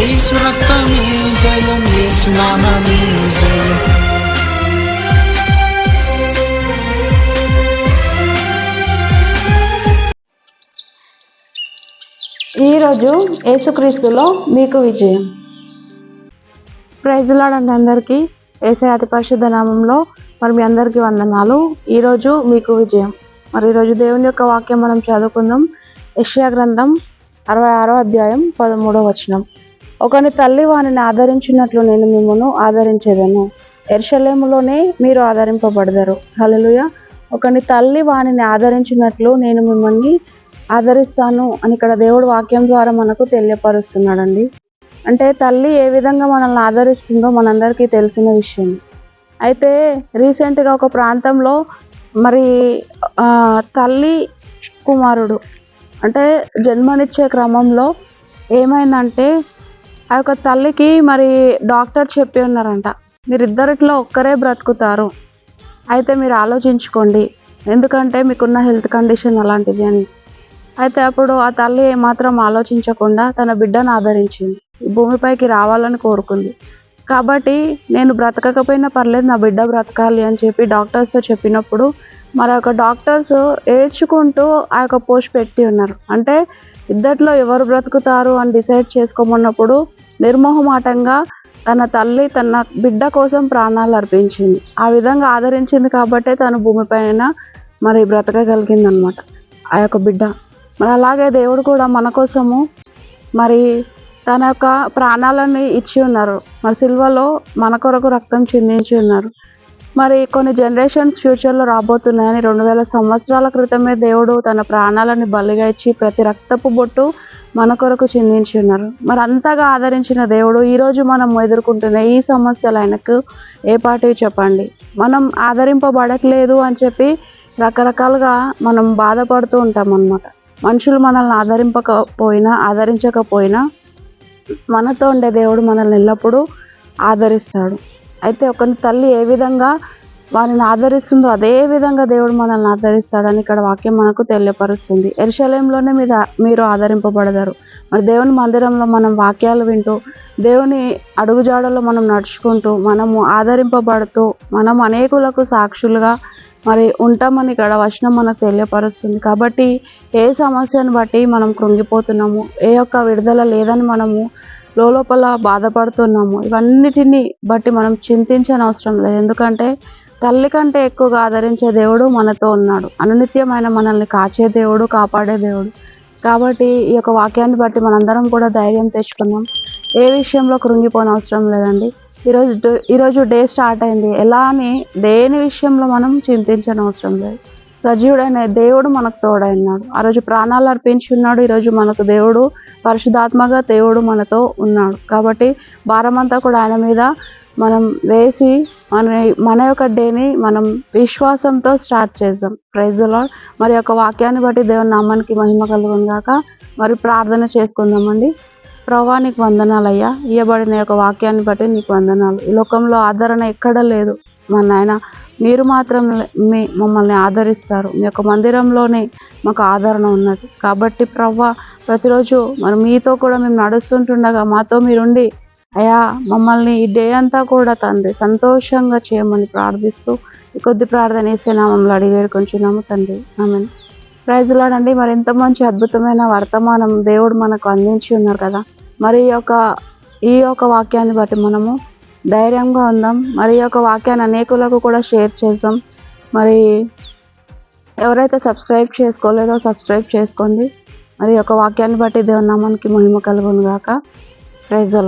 యేసు రక్తమే జయం యేసు నామమే జయం. ఈరోజు యేసుక్రీస్తులో మీకు విజయం. ప్రైజులాడండి అందరికీ ఏసే అతి పరిశుద్ధ నామంలో మరి మీ అందరికీ వందనాలు. ఈరోజు మీకు విజయం. మరి ఈరోజు దేవుని యొక్క వాక్యం మనం చదువుకుందాం. యష్యా గ్రంథం అరవై ఆరో అధ్యాయం పదమూడో వచనం. ఒకని తల్లి వానిని ఆదరించినట్లు నేను మిమ్మల్ని ఆదరించేదను. ఎర్షలేములోనే మీరు ఆదరింపబడతారు హలలుయ ఒకని తల్లి వానిని ఆదరించినట్లు నేను మిమ్మల్ని ఆదరిస్తాను అని ఇక్కడ దేవుడు వాక్యం ద్వారా మనకు తెలియపరుస్తున్నాడండి. అంటే తల్లి ఏ విధంగా మనల్ని ఆదరిస్తుందో మనందరికీ తెలిసిన విషయం. అయితే రీసెంట్గా ఒక ప్రాంతంలో మరి తల్లి కుమారుడు అంటే జన్మనిచ్చే క్రమంలో ఏమైందంటే ఆ యొక్క తల్లికి మరి డాక్టర్ చెప్పి ఉన్నారంట మీరిద్దరిట్లో ఒక్కరే బ్రతుకుతారు. అయితే మీరు ఆలోచించుకోండి. ఎందుకంటే మీకున్న హెల్త్ కండిషన్ అలాంటిది అని. అయితే అప్పుడు ఆ తల్లి ఏమాత్రం ఆలోచించకుండా తన బిడ్డను ఆదరించింది. భూమిపైకి రావాలని కోరుకుంది. కాబట్టి నేను బ్రతకకపోయినా పర్లేదు నా బిడ్డ బ్రతకాలి అని చెప్పి డాక్టర్స్తో చెప్పినప్పుడు మరి ఒక డాక్టర్స్ ఏడ్చుకుంటూ ఆ యొక్క పోస్ట్ పెట్టి ఉన్నారు. అంటే ఇద్దట్లో ఎవరు బ్రతుకుతారు అని డిసైడ్ చేసుకోమన్నప్పుడు నిర్మోహమాటంగా తన తల్లి తన బిడ్డ కోసం ప్రాణాలు అర్పించింది. ఆ విధంగా ఆదరించింది కాబట్టే తను భూమిపైన మరి బ్రతకగలిగింది అనమాట ఆ యొక్క బిడ్డ. మరి అలాగే దేవుడు కూడా మన కోసము మరి తన యొక్క ప్రాణాలని ఇచ్చి ఉన్నారు. మరి సిల్వలో మన కొరకు రక్తం చిందించి ఉన్నారు. మరి కొన్ని జనరేషన్స్ ఫ్యూచర్లో రాబోతున్నాయని రెండు వేల సంవత్సరాల క్రితమే దేవుడు తన ప్రాణాలని బలిగా ఇచ్చి ప్రతి రక్తపు బొట్టు మన కొరకు చిందించి ఉన్నారు మరి అంతగా ఆదరించిన దేవుడు ఈరోజు మనం ఎదుర్కొంటున్న ఈ సమస్యలు ఆయనకు ఏ పాటివి చెప్పండి? మనం ఆదరింపబడట్లేదు అని చెప్పి రకరకాలుగా మనం బాధపడుతూ ఉంటాం అన్నమాట మనుషులు మనల్ని ఆదరింపకపోయినా ఆదరించకపోయినా మనతో ఉండే దేవుడు మనల్ని ఎల్లప్పుడూ ఆదరిస్తాడు. అయితే ఒకరి తల్లి ఏ విధంగా వారిని ఆదరిస్తుందో అదే విధంగా దేవుడు మనల్ని ఆదరిస్తాడని ఇక్కడ వాక్యం మనకు తెలియపరుస్తుంది. ఎరుశలంలోనే మీద మీరు ఆదరింపబడతారు. మరి దేవుని మందిరంలో మనం వాక్యాలు వింటూ దేవుని అడుగుజాడలో మనం నడుచుకుంటూ మనము ఆదరింపబడుతూ మనం అనేకులకు సాక్షులుగా మరి ఉంటామని ఇక్కడ వచనం మనకు తెలియపరుస్తుంది. కాబట్టి ఏ సమస్యను బట్టి మనం కృంగిపోతున్నాము ఏ యొక్క విడుదల లేదని మనము లోపల బాధపడుతున్నాము ఇవన్నిటిని బట్టి మనం చింతించని అవసరం లేదు. ఎందుకంటే తల్లి కంటే ఎక్కువగా ఆదరించే దేవుడు మనతో ఉన్నాడు. అనునిత్యమైన మనల్ని కాచే దేవుడు కాపాడే దేవుడు. కాబట్టి ఈ యొక్క వాక్యాన్ని బట్టి మనందరం కూడా ధైర్యం తెచ్చుకున్నాం ఏ విషయంలో కృంగిపోని అవసరం లేదండి. ఈరోజు ఈరోజు డే స్టార్ట్ అయింది. ఎలా అని దేని విషయంలో మనం చింతించని అవసరం లేదు. సజీవుడైన దేవుడు మనకు తోడైనాడు. ఆ రోజు ప్రాణాలు అర్పించి ఉన్నాడు ఈరోజు మనకు దేవుడు పరిశుధాత్మగా దేవుడు మనతో ఉన్నాడు. కాబట్టి భారమంతా కూడా ఆయన మీద మనం వేసి మన మన యొక్క డేని మనం విశ్వాసంతో స్టార్ట్ చేద్దాం. ప్రైజ్ లాడ్ మరి యొక్క వాక్యాన్ని బట్టి దేవుని నామానికి మహిమ కలుగుందాక మరి ప్రార్థన చేసుకుందామండి. ప్రభా నీకు వందనాలయ్యా. ఇవ్వబడిన యొక్క వాక్యాన్ని బట్టి నీకు వందనాలు. ఈ లోకంలో ఆదరణ ఎక్కడ లేదు. మా నాయన మీరు మాత్రం మీ మమ్మల్ని ఆదరిస్తారు. మీ యొక్క మందిరంలోనే మాకు ఆదరణ ఉన్నది. కాబట్టి ప్రవ్వ ప్రతిరోజు మరి మీతో కూడా మేము నడుస్తుంటుండగా మాతో మీరుండి అయా మమ్మల్ని ఈ డే అంతా కూడా తండ్రి సంతోషంగా చేయమని ప్రార్థిస్తూ ఈ కొద్ది ప్రార్థన వేసే నామంలో అడిగి వేడుకొంచున్నాము తండ్రి. ఆమె ప్రైజ్లాడండి మరి ఎంత మంచి అద్భుతమైన వర్తమానం దేవుడు మనకు అందించి ఉన్నారు కదా. మరి యొక్క ఈ యొక్క వాక్యాన్ని బట్టి మనము ధైర్యంగా ఉందాం. మరి యొక్క వాక్యాన్ని అనేకులకు కూడా షేర్ చేద్దాం. మరి ఎవరైతే సబ్స్క్రైబ్ చేసుకోలేదో సబ్స్క్రైబ్ చేసుకోండి. మరి యొక్క వాక్యాన్ని బట్టి దేవుని నామానికి మహిమ కలుగును గాక. Praise the